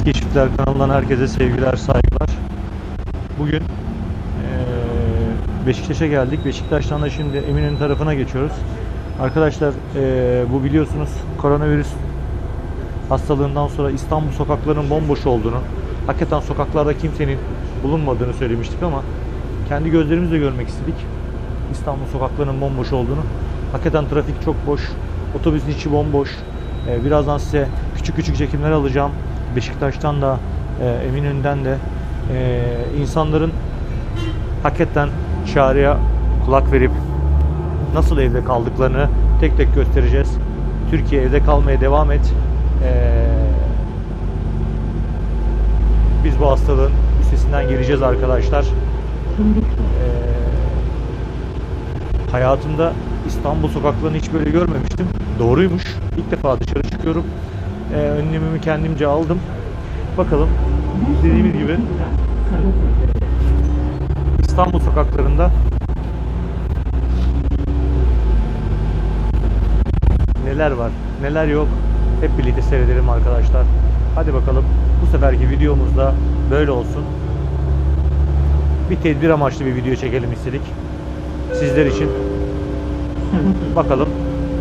Eski Çiftler kanalından herkese sevgiler, saygılar. Bugün Beşiktaş'a geldik. Beşiktaş'tan da şimdi Eminönü tarafına geçiyoruz. Arkadaşlar bu biliyorsunuz koronavirüs hastalığından sonra İstanbul sokaklarının bomboş olduğunu, hakikaten sokaklarda kimsenin bulunmadığını söylemiştik ama kendi gözlerimizle görmek istedik. İstanbul sokaklarının bomboş olduğunu. Hakikaten trafik çok boş. Otobüsün içi bomboş. Birazdan size küçük küçük çekimler alacağım. Beşiktaş'tan da e, Eminönü'nden de e, insanların hakikaten çağrıya kulak verip nasıl evde kaldıklarını tek tek göstereceğiz. Türkiye evde kalmaya devam et. Ee, biz bu hastalığın üstesinden geleceğiz arkadaşlar. Ee, hayatımda İstanbul sokaklarını hiç böyle görmemiştim. Doğruymuş. İlk defa dışarı çıkıyorum. Ee, önlemimi kendimce aldım. Bakalım dediğimiz gibi İstanbul sokaklarında neler var, neler yok hep birlikte seyredelim arkadaşlar. Hadi bakalım bu seferki videomuz da böyle olsun. Bir tedbir amaçlı bir video çekelim istedik. Sizler için. Bakalım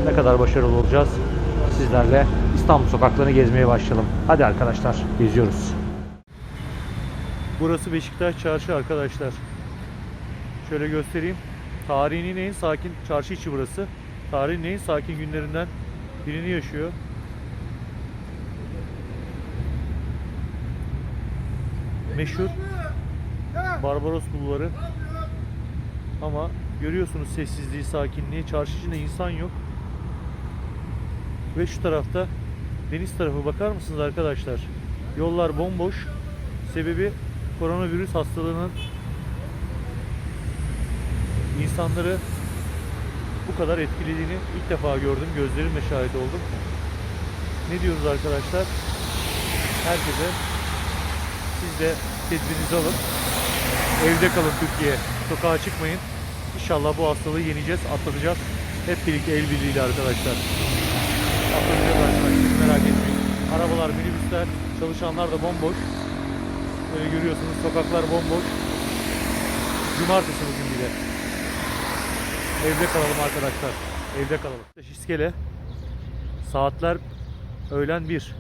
ne kadar başarılı olacağız. Sizlerle İstanbul sokaklarını gezmeye başlayalım. Hadi arkadaşlar geziyoruz. Burası Beşiktaş Çarşı arkadaşlar. Şöyle göstereyim. Tarihinin en sakin çarşı içi burası. Tarihin en sakin günlerinden birini yaşıyor. Meşhur Barbaros Bulvarı. Ama görüyorsunuz sessizliği, sakinliği. Çarşı içinde insan yok. Ve şu tarafta deniz tarafı bakar mısınız arkadaşlar? Yollar bomboş. Sebebi koronavirüs hastalığının insanları bu kadar etkilediğini ilk defa gördüm. Gözlerimle şahit oldum. Ne diyoruz arkadaşlar? Herkese siz de tedbirinizi alın. Evde kalın Türkiye. Sokağa çıkmayın. İnşallah bu hastalığı yeneceğiz, atlatacağız. Hep birlikte el birliğiyle arkadaşlar. Atlatacağız arkadaşlar. Etmeyin. Arabalar, minibüsler, çalışanlar da bomboş. Böyle görüyorsunuz sokaklar bomboş. Cumartesi bugün bir de. Evde kalalım arkadaşlar. Evde kalalım. İskele. Saatler öğlen 1.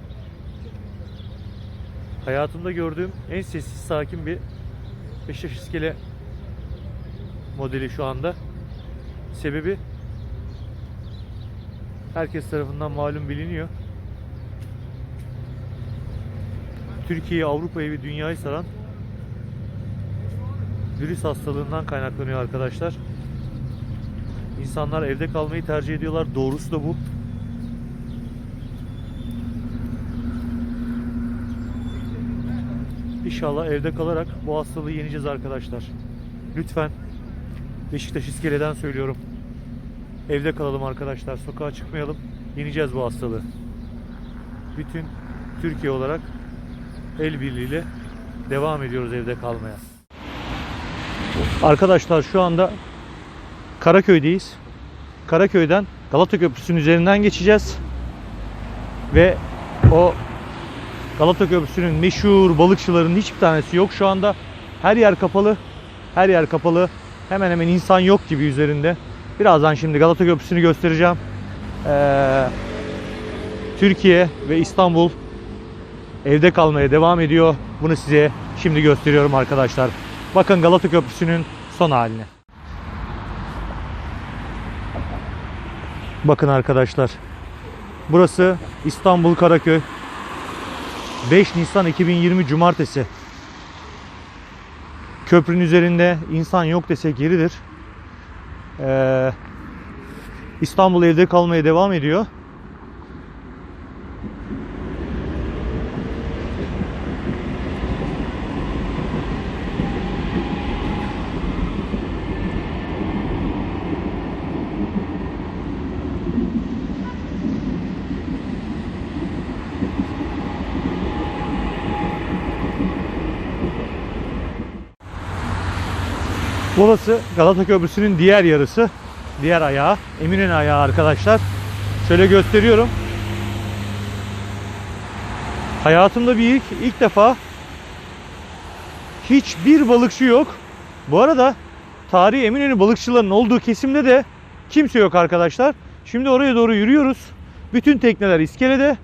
Hayatımda gördüğüm en sessiz sakin bir Beşiktaş iskele modeli şu anda. Sebebi herkes tarafından malum biliniyor. Türkiye'yi, Avrupa'yı ve dünyayı saran virüs hastalığından kaynaklanıyor arkadaşlar. İnsanlar evde kalmayı tercih ediyorlar. Doğrusu da bu. İnşallah evde kalarak bu hastalığı yeneceğiz arkadaşlar. Lütfen Beşiktaş iskeleden söylüyorum. Evde kalalım arkadaşlar. Sokağa çıkmayalım. Yeneceğiz bu hastalığı. Bütün Türkiye olarak el birliğiyle devam ediyoruz evde kalmaya. Arkadaşlar şu anda Karaköy'deyiz. Karaköy'den Galata Köprüsü'nün üzerinden geçeceğiz. Ve o Galata Köprüsü'nün meşhur balıkçıların hiçbir tanesi yok şu anda. Her yer kapalı. Her yer kapalı. Hemen hemen insan yok gibi üzerinde. Birazdan şimdi Galata Köprüsü'nü göstereceğim. Ee, Türkiye ve İstanbul evde kalmaya devam ediyor. Bunu size şimdi gösteriyorum arkadaşlar. Bakın Galata Köprüsü'nün son halini. Bakın arkadaşlar. Burası İstanbul Karaköy. 5 Nisan 2020 Cumartesi. Köprünün üzerinde insan yok desek yeridir. Ee, İstanbul evde kalmaya devam ediyor. Burası Galata Köprüsü'nün diğer yarısı. Diğer ayağı. Eminönü ayağı arkadaşlar. Şöyle gösteriyorum. Hayatımda bir ilk, ilk defa hiçbir balıkçı yok. Bu arada tarihi Eminönü balıkçılarının olduğu kesimde de kimse yok arkadaşlar. Şimdi oraya doğru yürüyoruz. Bütün tekneler iskelede.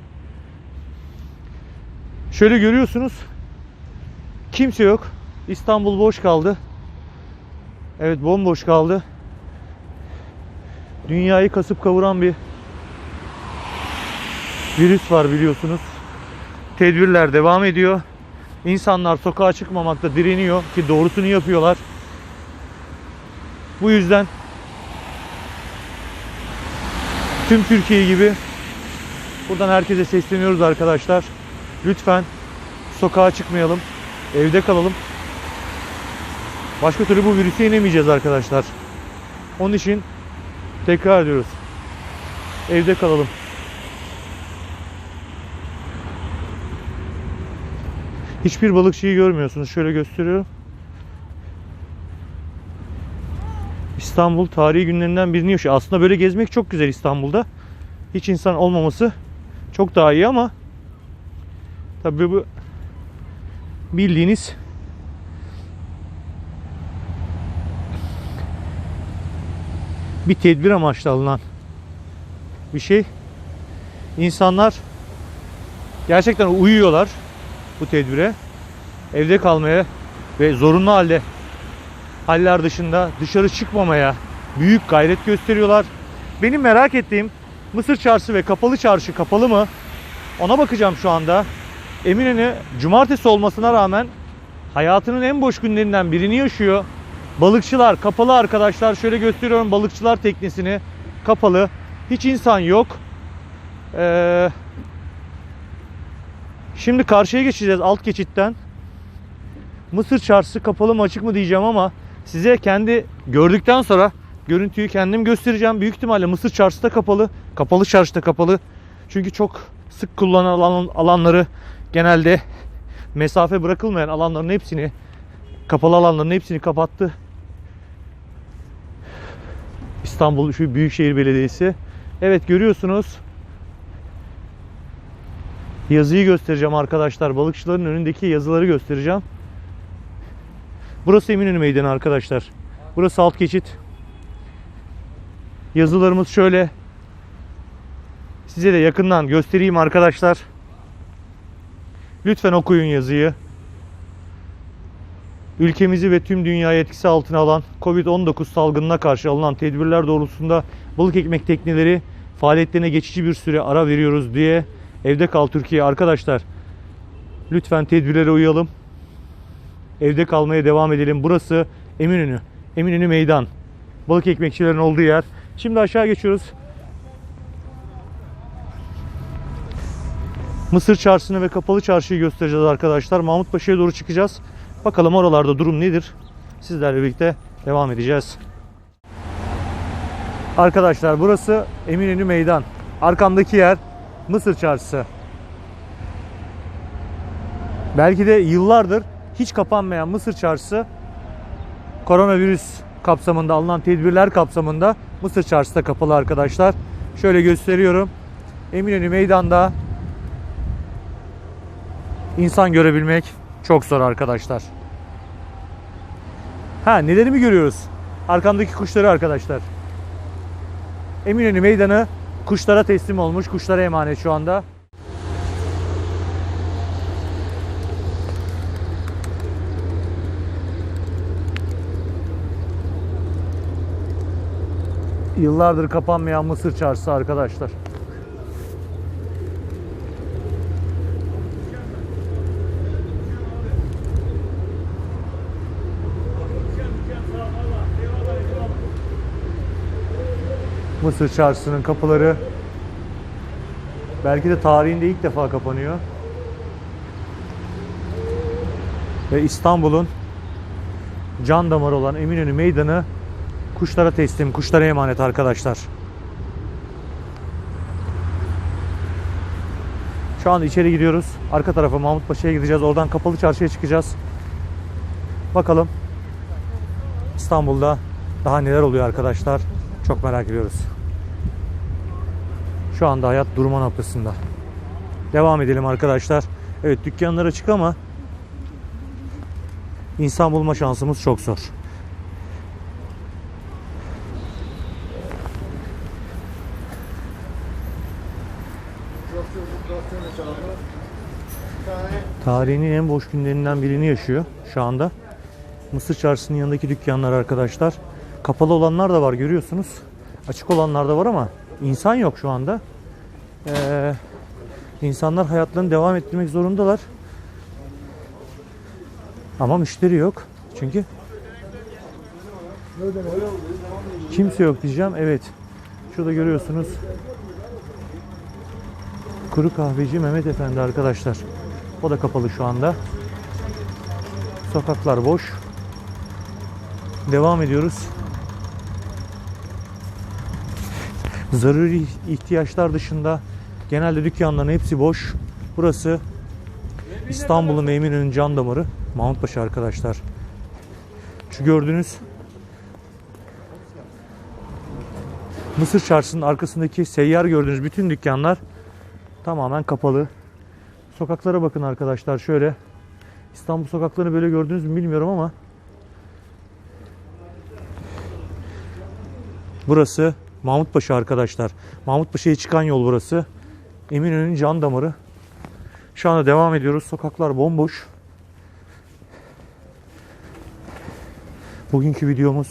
Şöyle görüyorsunuz. Kimse yok. İstanbul boş kaldı. Evet bomboş kaldı. Dünyayı kasıp kavuran bir virüs var biliyorsunuz. Tedbirler devam ediyor. İnsanlar sokağa çıkmamakta direniyor ki doğrusunu yapıyorlar. Bu yüzden tüm Türkiye gibi buradan herkese sesleniyoruz arkadaşlar. Lütfen sokağa çıkmayalım. Evde kalalım. Başka türlü bu virüse inemeyeceğiz arkadaşlar. Onun için tekrar ediyoruz. Evde kalalım. Hiçbir balıkçıyı görmüyorsunuz. Şöyle gösteriyorum. İstanbul tarihi günlerinden birini yaşıyor. Aslında böyle gezmek çok güzel İstanbul'da. Hiç insan olmaması çok daha iyi ama tabii bu bildiğiniz bir tedbir amaçlı alınan bir şey. İnsanlar gerçekten uyuyorlar bu tedbire. Evde kalmaya ve zorunlu halde haller dışında dışarı çıkmamaya büyük gayret gösteriyorlar. Benim merak ettiğim Mısır Çarşı ve Kapalı Çarşı kapalı mı? Ona bakacağım şu anda. Eminönü cumartesi olmasına rağmen hayatının en boş günlerinden birini yaşıyor. Balıkçılar kapalı arkadaşlar. Şöyle gösteriyorum balıkçılar teknesini. Kapalı. Hiç insan yok. Ee, şimdi karşıya geçeceğiz alt geçitten. Mısır çarşısı kapalı mı açık mı diyeceğim ama size kendi gördükten sonra görüntüyü kendim göstereceğim. Büyük ihtimalle Mısır çarşısı da kapalı. Kapalı çarşı da kapalı. Çünkü çok sık kullanılan alanları genelde mesafe bırakılmayan alanların hepsini kapalı alanların hepsini kapattı. İstanbul şu Büyükşehir Belediyesi. Evet görüyorsunuz. Yazıyı göstereceğim arkadaşlar. Balıkçıların önündeki yazıları göstereceğim. Burası Eminönü Meydanı arkadaşlar. Burası alt geçit. Yazılarımız şöyle. Size de yakından göstereyim arkadaşlar. Lütfen okuyun yazıyı. Ülkemizi ve tüm dünyayı etkisi altına alan Covid-19 salgınına karşı alınan tedbirler doğrultusunda balık ekmek tekneleri faaliyetlerine geçici bir süre ara veriyoruz diye evde kal Türkiye arkadaşlar. Lütfen tedbirlere uyalım. Evde kalmaya devam edelim. Burası Eminönü. Eminönü Meydan. Balık ekmekçilerin olduğu yer. Şimdi aşağı geçiyoruz. Mısır Çarşısı'nı ve Kapalı Çarşı'yı göstereceğiz arkadaşlar. Mahmutpaşa'ya doğru çıkacağız. Bakalım oralarda durum nedir? Sizlerle birlikte devam edeceğiz. Arkadaşlar burası Eminönü Meydan. Arkamdaki yer Mısır Çarşısı. Belki de yıllardır hiç kapanmayan Mısır Çarşısı koronavirüs kapsamında alınan tedbirler kapsamında Mısır Çarşısı kapalı arkadaşlar. Şöyle gösteriyorum. Eminönü Meydan'da insan görebilmek çok zor arkadaşlar. Ha neleri mi görüyoruz? Arkamdaki kuşları arkadaşlar. Eminönü Meydanı kuşlara teslim olmuş. Kuşlara emanet şu anda. Yıllardır kapanmayan Mısır Çarşısı arkadaşlar. Mısır Çarşısı'nın kapıları belki de tarihinde ilk defa kapanıyor. Ve İstanbul'un can damarı olan Eminönü Meydanı kuşlara teslim, kuşlara emanet arkadaşlar. Şu an içeri gidiyoruz. Arka tarafa Mahmutpaşa'ya gideceğiz. Oradan kapalı çarşıya çıkacağız. Bakalım İstanbul'da daha neler oluyor arkadaşlar. Çok merak ediyoruz. Şu anda hayat durma noktasında. Devam edelim arkadaşlar. Evet dükkanlar açık ama insan bulma şansımız çok zor. Tarihinin en boş günlerinden birini yaşıyor şu anda. Mısır Çarşısı'nın yanındaki dükkanlar arkadaşlar. Kapalı olanlar da var görüyorsunuz. Açık olanlar da var ama insan yok şu anda. Ee, insanlar hayatlarını devam ettirmek zorundalar. Ama müşteri yok. Çünkü kimse yok diyeceğim. Evet. Şurada görüyorsunuz. Kuru kahveci Mehmet Efendi arkadaşlar. O da kapalı şu anda. Sokaklar boş. Devam ediyoruz. Zaruri ihtiyaçlar dışında genelde dükkanların hepsi boş. Burası İstanbul'un Eminönü'nün can damarı Mahmutpaşa arkadaşlar. Şu gördüğünüz Mısır Çarşısı'nın arkasındaki seyyar gördüğünüz bütün dükkanlar tamamen kapalı. Sokaklara bakın arkadaşlar şöyle. İstanbul sokaklarını böyle gördünüz mü bilmiyorum ama Burası Mahmutpaşa arkadaşlar. Mahmutpaşa'ya çıkan yol burası. Eminönü'nün can damarı. Şu anda devam ediyoruz. Sokaklar bomboş. Bugünkü videomuz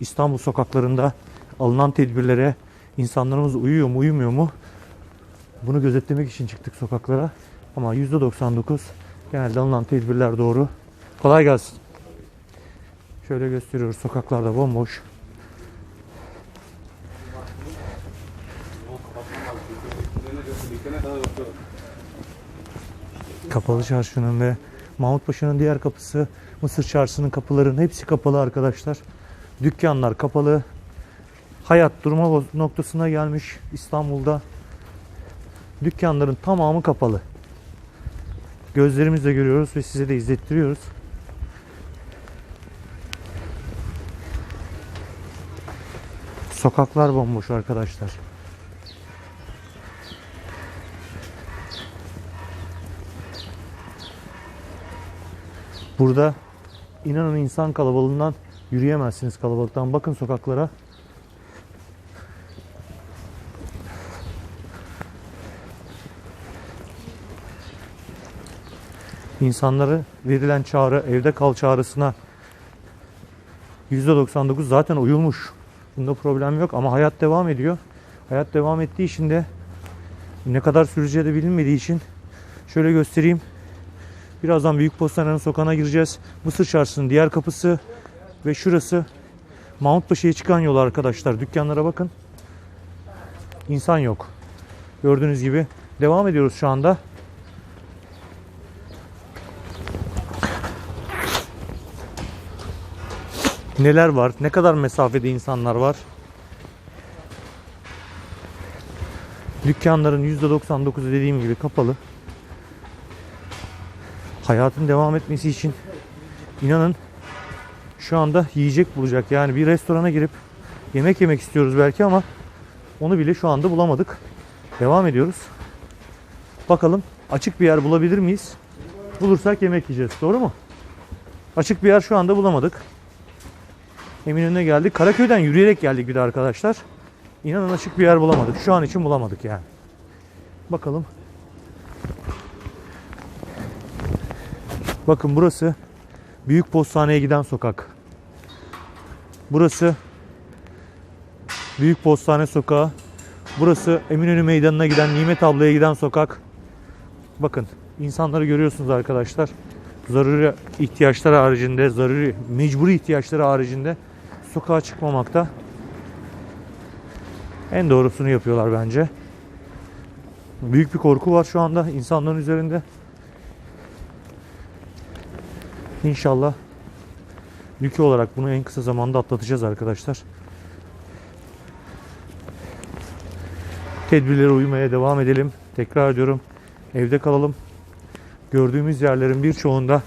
İstanbul sokaklarında alınan tedbirlere insanlarımız uyuyor mu uyumuyor mu bunu gözetlemek için çıktık sokaklara. Ama %99 genelde alınan tedbirler doğru. Kolay gelsin. Şöyle gösteriyoruz sokaklarda bomboş. Kapalı Çarşı'nın ve Mahmutpaşa'nın diğer kapısı, Mısır Çarşı'nın kapılarının hepsi kapalı arkadaşlar. Dükkanlar kapalı. Hayat durma noktasına gelmiş İstanbul'da. Dükkanların tamamı kapalı. Gözlerimizle görüyoruz ve size de izlettiriyoruz. Sokaklar bomboş arkadaşlar. Burada inanın insan kalabalığından yürüyemezsiniz kalabalıktan. Bakın sokaklara. İnsanları verilen çağrı, evde kal çağrısına %99 zaten uyulmuş. Bunda problem yok ama hayat devam ediyor. Hayat devam ettiği için de ne kadar süreceği de bilinmediği için şöyle göstereyim. Birazdan Büyük Postane'nin sokağına gireceğiz. Mısır Çarşısı'nın diğer kapısı ve şurası Mahmutpaşa'ya çıkan yol arkadaşlar. Dükkanlara bakın. İnsan yok. Gördüğünüz gibi devam ediyoruz şu anda. Neler var? Ne kadar mesafede insanlar var? Dükkanların %99'u dediğim gibi kapalı. Hayatın devam etmesi için inanın şu anda yiyecek bulacak. Yani bir restorana girip yemek yemek istiyoruz belki ama onu bile şu anda bulamadık. Devam ediyoruz. Bakalım açık bir yer bulabilir miyiz? Bulursak yemek yiyeceğiz. Doğru mu? Açık bir yer şu anda bulamadık. Eminönü'ne geldik. Karaköy'den yürüyerek geldik bir de arkadaşlar. İnanın açık bir yer bulamadık. Şu an için bulamadık yani. Bakalım. Bakın burası Büyük Postane'ye giden sokak. Burası Büyük Postane Sokağı. Burası Eminönü Meydanı'na giden Nimet Abla'ya giden sokak. Bakın insanları görüyorsunuz arkadaşlar. Zaruri ihtiyaçlar haricinde, zaruri mecburi ihtiyaçları haricinde sokağa çıkmamakta. En doğrusunu yapıyorlar bence. Büyük bir korku var şu anda insanların üzerinde. İnşallah ülke olarak bunu en kısa zamanda atlatacağız arkadaşlar. Tedbirlere uymaya devam edelim. Tekrar ediyorum. Evde kalalım. Gördüğümüz yerlerin birçoğunda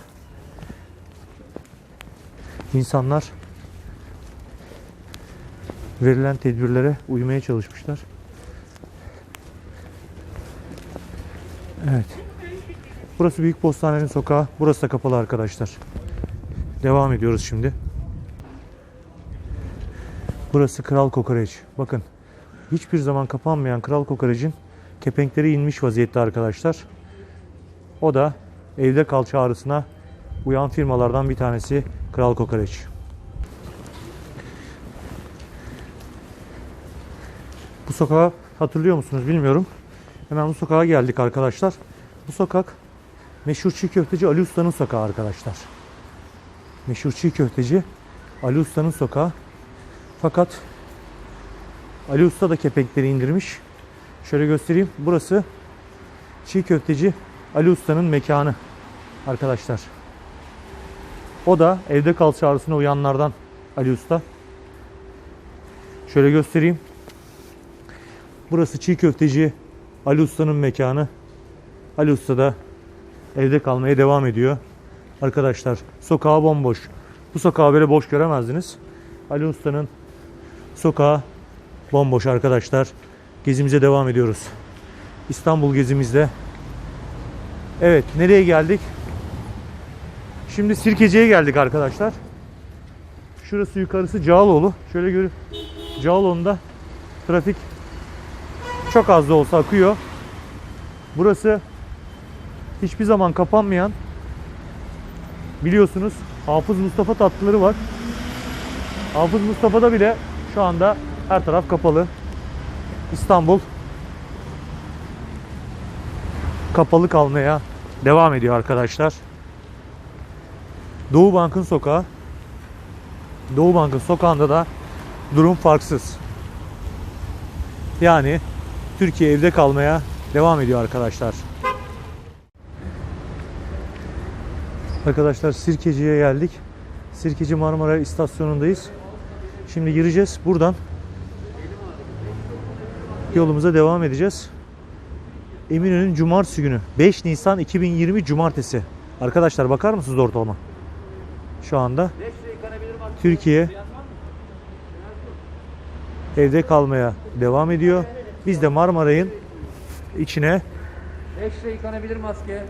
insanlar verilen tedbirlere uymaya çalışmışlar. Burası Büyük Postanenin sokağı. Burası da kapalı arkadaşlar. Devam ediyoruz şimdi. Burası Kral Kokoreç. Bakın hiçbir zaman kapanmayan Kral Kokoreç'in kepenkleri inmiş vaziyette arkadaşlar. O da evde kal çağrısına uyan firmalardan bir tanesi Kral Kokoreç. Bu sokağı hatırlıyor musunuz bilmiyorum. Hemen bu sokağa geldik arkadaşlar. Bu sokak meşhur çiğ köfteci Ali Usta'nın sokağı arkadaşlar. Meşhur çiğ köfteci Ali Usta'nın sokağı. Fakat Ali Usta da kepenkleri indirmiş. Şöyle göstereyim. Burası çiğ köfteci Ali Usta'nın mekanı arkadaşlar. O da evde kal çağrısına uyanlardan Ali Usta. Şöyle göstereyim. Burası çiğ köfteci Ali Usta'nın mekanı. Ali Usta da evde kalmaya devam ediyor. Arkadaşlar sokağı bomboş. Bu sokağı böyle boş göremezdiniz. Ali Usta'nın sokağı bomboş arkadaşlar. Gezimize devam ediyoruz. İstanbul gezimizde. Evet nereye geldik? Şimdi Sirkeci'ye geldik arkadaşlar. Şurası yukarısı Cağaloğlu. Şöyle görün. Cağaloğlu'nda trafik çok az da olsa akıyor. Burası hiçbir zaman kapanmayan biliyorsunuz Hafız Mustafa tatlıları var. Hafız Mustafa'da bile şu anda her taraf kapalı. İstanbul kapalı kalmaya devam ediyor arkadaşlar. Doğu Bank'ın sokağı. Doğu Bank'ın sokağında da durum farksız. Yani Türkiye evde kalmaya devam ediyor arkadaşlar. Arkadaşlar Sirkeci'ye geldik. Sirkeci Marmara istasyonundayız. Şimdi gireceğiz. Buradan yolumuza devam edeceğiz. Eminönü'nün cumartesi günü. 5 Nisan 2020 cumartesi. Arkadaşlar bakar mısınız ortalama? Şu anda Türkiye evde kalmaya devam ediyor. Biz de Marmaray'ın içine 5 lira yıkanabilir maske.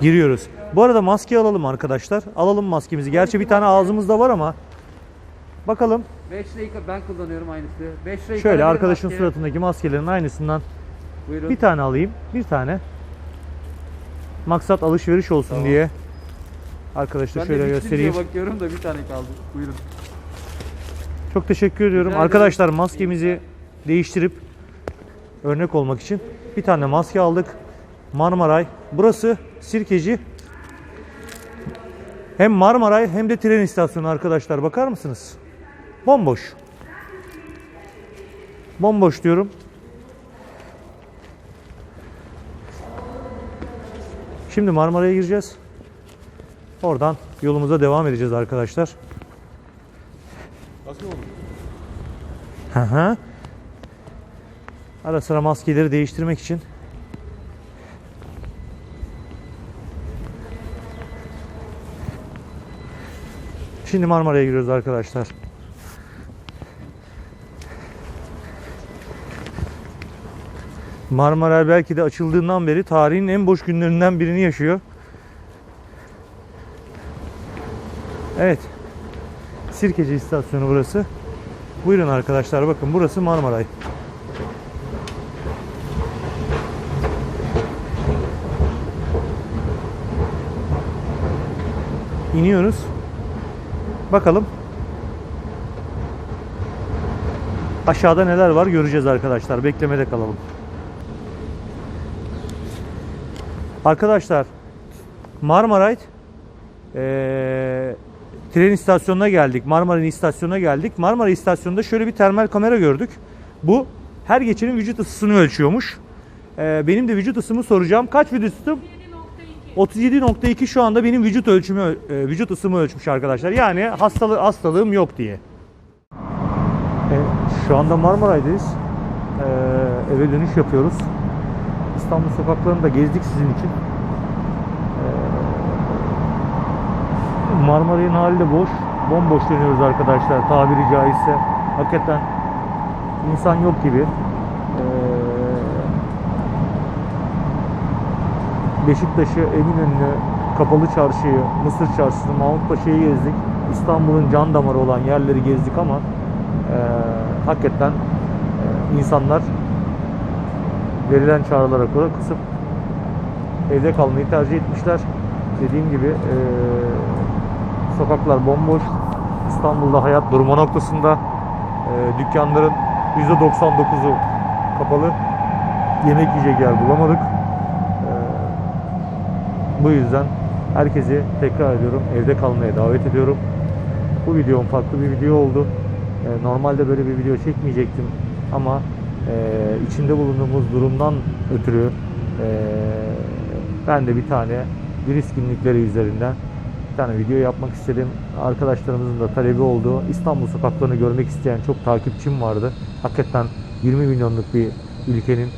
Giriyoruz. Bu arada maske alalım arkadaşlar. Alalım maskemizi. Gerçi bir tane ağzımızda var ama bakalım. 5 lira ben kullanıyorum aynısı. 5 lira Şöyle arkadaşın maske. suratındaki maskelerin aynısından Buyurun. bir tane alayım. Bir tane. Maksat alışveriş olsun Tamam. diye. Arkadaşlar şöyle de göstereyim. göstereyim. bakıyorum da bir tane kaldı. Buyurun. Çok teşekkür ediyorum. Ederim. Arkadaşlar maskemizi değiştirip örnek olmak için bir tane maske aldık. Marmaray. Burası Sirkeci. Hem Marmaray hem de tren istasyonu arkadaşlar. Bakar mısınız? Bomboş. Bomboş diyorum. Şimdi Marmaray'a gireceğiz. Oradan yolumuza devam edeceğiz arkadaşlar. Hı hı. Ara sıra maskeleri değiştirmek için Şimdi Marmara'ya giriyoruz arkadaşlar. Marmara belki de açıldığından beri tarihin en boş günlerinden birini yaşıyor. Evet. Sirkeci istasyonu burası. Buyurun arkadaşlar bakın burası Marmaray. İniyoruz. Bakalım. Aşağıda neler var göreceğiz arkadaşlar. Beklemede kalalım. Arkadaşlar Marmaray eee tren istasyonuna geldik. Marmara istasyonuna geldik. Marmara istasyonunda şöyle bir termal kamera gördük. Bu her geçenin vücut ısısını ölçüyormuş. Ee, benim de vücut ısımı soracağım. Kaç vücut ısım? 37.2 şu anda benim vücut ölçümü e, vücut ısımı ölçmüş arkadaşlar. Yani hastalığı hastalığım yok diye. E, şu anda Marmaray'dayız. E, eve dönüş yapıyoruz. İstanbul sokaklarını da gezdik sizin için. E, Marmaray'ın hali de boş. Bomboş dönüyoruz arkadaşlar tabiri caizse. Hakikaten insan yok gibi. Beşiktaş'ı, Eminönü'nü, Kapalı Çarşı'yı, Mısır Çarşı'nı, Mahmutpaşa'yı gezdik. İstanbul'un can damarı olan yerleri gezdik ama e, hakikaten e, insanlar verilen çağrılara göre kısıp evde kalmayı tercih etmişler. Dediğim gibi e, sokaklar bomboş. İstanbul'da hayat durma noktasında. E, dükkanların %99'u kapalı. Yemek yiyecek yer bulamadık. Bu yüzden herkesi tekrar ediyorum evde kalmaya davet ediyorum. Bu videom farklı bir video oldu. E, normalde böyle bir video çekmeyecektim ama e, içinde bulunduğumuz durumdan ötürü e, ben de bir tane virüs günlükleri üzerinden bir tane video yapmak istedim. Arkadaşlarımızın da talebi oldu. İstanbul sokaklarını görmek isteyen çok takipçim vardı. Hakikaten 20 milyonluk bir ülkenin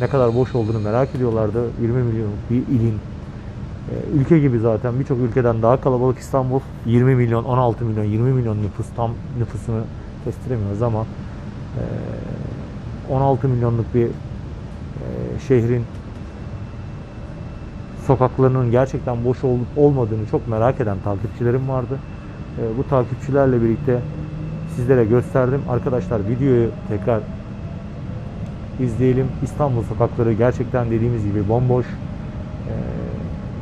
ne kadar boş olduğunu merak ediyorlardı. 20 milyonluk bir ilin ülke gibi zaten birçok ülkeden daha kalabalık İstanbul 20 milyon 16 milyon 20 milyon nüfus tam nüfusunu kestiremiyoruz ama e, 16 milyonluk bir e, şehrin sokaklarının gerçekten boş olup olmadığını çok merak eden takipçilerim vardı. Bu takipçilerle birlikte sizlere gösterdim. Arkadaşlar videoyu tekrar izleyelim. İstanbul sokakları gerçekten dediğimiz gibi bomboş. E,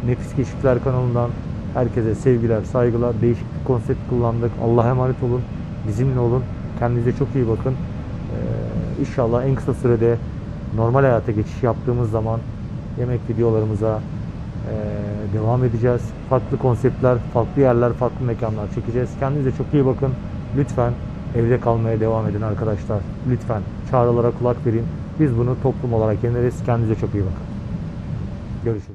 Nefis Keşifler kanalından herkese sevgiler, saygılar. Değişik bir konsept kullandık. Allah'a emanet olun. Bizimle olun. Kendinize çok iyi bakın. Ee, inşallah en kısa sürede normal hayata geçiş yaptığımız zaman yemek videolarımıza ee, devam edeceğiz. Farklı konseptler, farklı yerler, farklı mekanlar çekeceğiz. Kendinize çok iyi bakın. Lütfen evde kalmaya devam edin arkadaşlar. Lütfen çağrılara kulak verin. Biz bunu toplum olarak yeneriz. Kendinize çok iyi bakın. Görüşürüz.